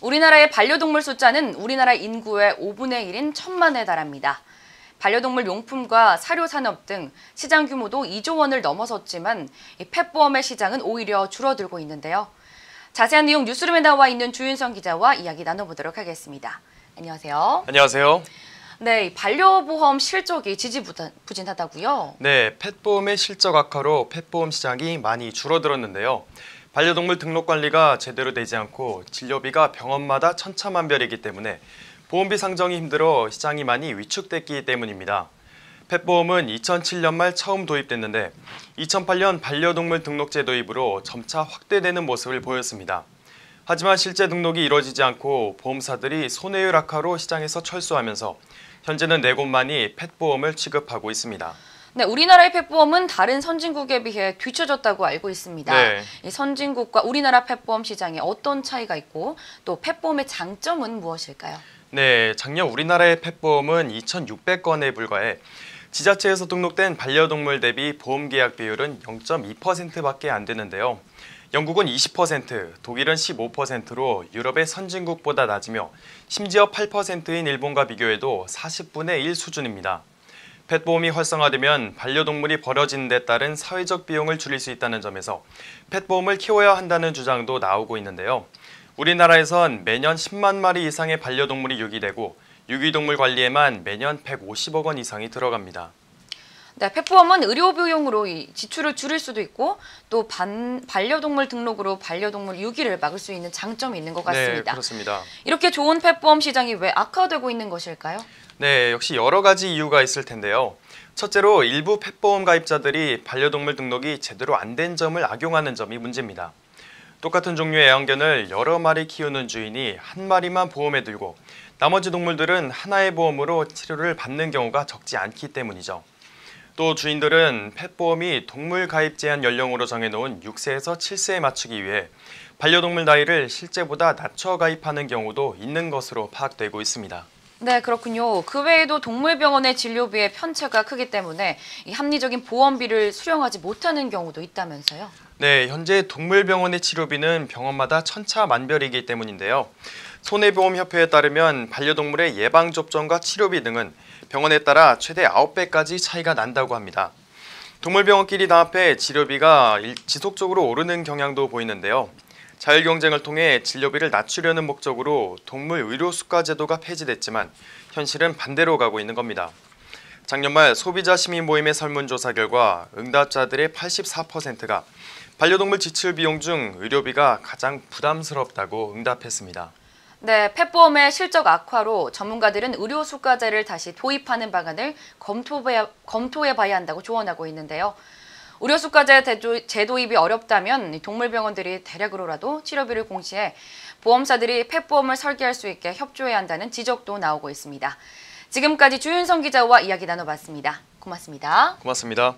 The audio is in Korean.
우리나라의 반려동물 숫자는 우리나라 인구의 5분의 1인 천만에 달합니다. 반려동물 용품과 사료 산업 등 시장 규모도 2조 원을 넘어섰지만 이 펫보험의 시장은 오히려 줄어들고 있는데요. 자세한 내용 뉴스룸에 나와 있는 주윤성 기자와 이야기 나눠보도록 하겠습니다. 안녕하세요. 안녕하세요. 네, 이 반려보험 실적이 지지부진하다고요? 네, 펫보험의 실적 악화로 펫보험 시장이 많이 줄어들었는데요. 반려동물 등록 관리가 제대로 되지 않고 진료비가 병원마다 천차만별이기 때문에 보험비 상정이 힘들어 시장이 많이 위축됐기 때문입니다. 펫보험은 2007년 말 처음 도입됐는데 2008년 반려동물 등록제 도입으로 점차 확대되는 모습을 보였습니다. 하지만 실제 등록이 이뤄지지 않고 보험사들이 손해율 악화로 시장에서 철수하면서 현재는 네 곳만이 펫보험을 취급하고 있습니다. 네, 우리나라의 펫보험은 다른 선진국에 비해 뒤처졌다고 알고 있습니다. 네. 이 선진국과 우리나라 펫보험 시장에 어떤 차이가 있고 또 펫보험의 장점은 무엇일까요? 네, 작년 우리나라의 펫보험은 2,600건에 불과해 지자체에서 등록된 반려동물 대비 보험 계약 비율은 0.2%밖에 안 되는데요. 영국은 20%, 독일은 15%로 유럽의 선진국보다 낮으며 심지어 8%인 일본과 비교해도 40분의 1 수준입니다. 펫보험이 활성화되면 반려동물이 버려지는 데 따른 사회적 비용을 줄일 수 있다는 점에서 펫보험을 키워야 한다는 주장도 나오고 있는데요. 우리나라에선 매년 10만 마리 이상의 반려동물이 유기되고 유기동물 관리에만 매년 150억 원 이상이 들어갑니다. 네, 펫보험은 의료 비용으로 이 지출을 줄일 수도 있고 또 반, 반려동물 등록으로 반려동물 유기를 막을 수 있는 장점이 있는 것 네, 같습니다. 그렇습니다. 이렇게 좋은 펫보험 시장이 왜 악화되고 있는 것일까요? 네, 역시 여러 가지 이유가 있을 텐데요. 첫째로 일부 펫보험 가입자들이 반려동물 등록이 제대로 안 된 점을 악용하는 점이 문제입니다. 똑같은 종류의 애완견을 여러 마리 키우는 주인이 한 마리만 보험에 들고 나머지 동물들은 하나의 보험으로 치료를 받는 경우가 적지 않기 때문이죠. 또 주인들은 펫보험이 동물 가입 제한 연령으로 정해놓은 6세에서 7세에 맞추기 위해 반려동물 나이를 실제보다 낮춰 가입하는 경우도 있는 것으로 파악되고 있습니다. 네, 그렇군요. 그 외에도 동물병원의 진료비의 편차가 크기 때문에 이 합리적인 보험비를 수령하지 못하는 경우도 있다면서요. 네, 현재 동물병원의 치료비는 병원마다 천차만별이기 때문인데요. 손해보험협회에 따르면 반려동물의 예방접종과 치료비 등은 병원에 따라 최대 9배까지 차이가 난다고 합니다. 동물병원끼리 단합해 치료비가 지속적으로 오르는 경향도 보이는데요. 자율 경쟁을 통해 진료비를 낮추려는 목적으로 동물 의료 수가 제도가 폐지됐지만 현실은 반대로 가고 있는 겁니다. 작년 말 소비자 시민 모임의 설문조사 결과 응답자들의 84%가 반려동물 지출 비용 중 의료비가 가장 부담스럽다고 응답했습니다. 네, 펫보험의 실적 악화로 전문가들은 의료 수가제를 다시 도입하는 방안을 검토해, 검토해 봐야 한다고 조언하고 있는데요. 의료 수가제 재도입이 어렵다면 동물병원들이 대략으로라도 치료비를 공시해 보험사들이 펫보험을 설계할 수 있게 협조해야 한다는 지적도 나오고 있습니다. 지금까지 주윤성 기자와 이야기 나눠봤습니다. 고맙습니다. 고맙습니다.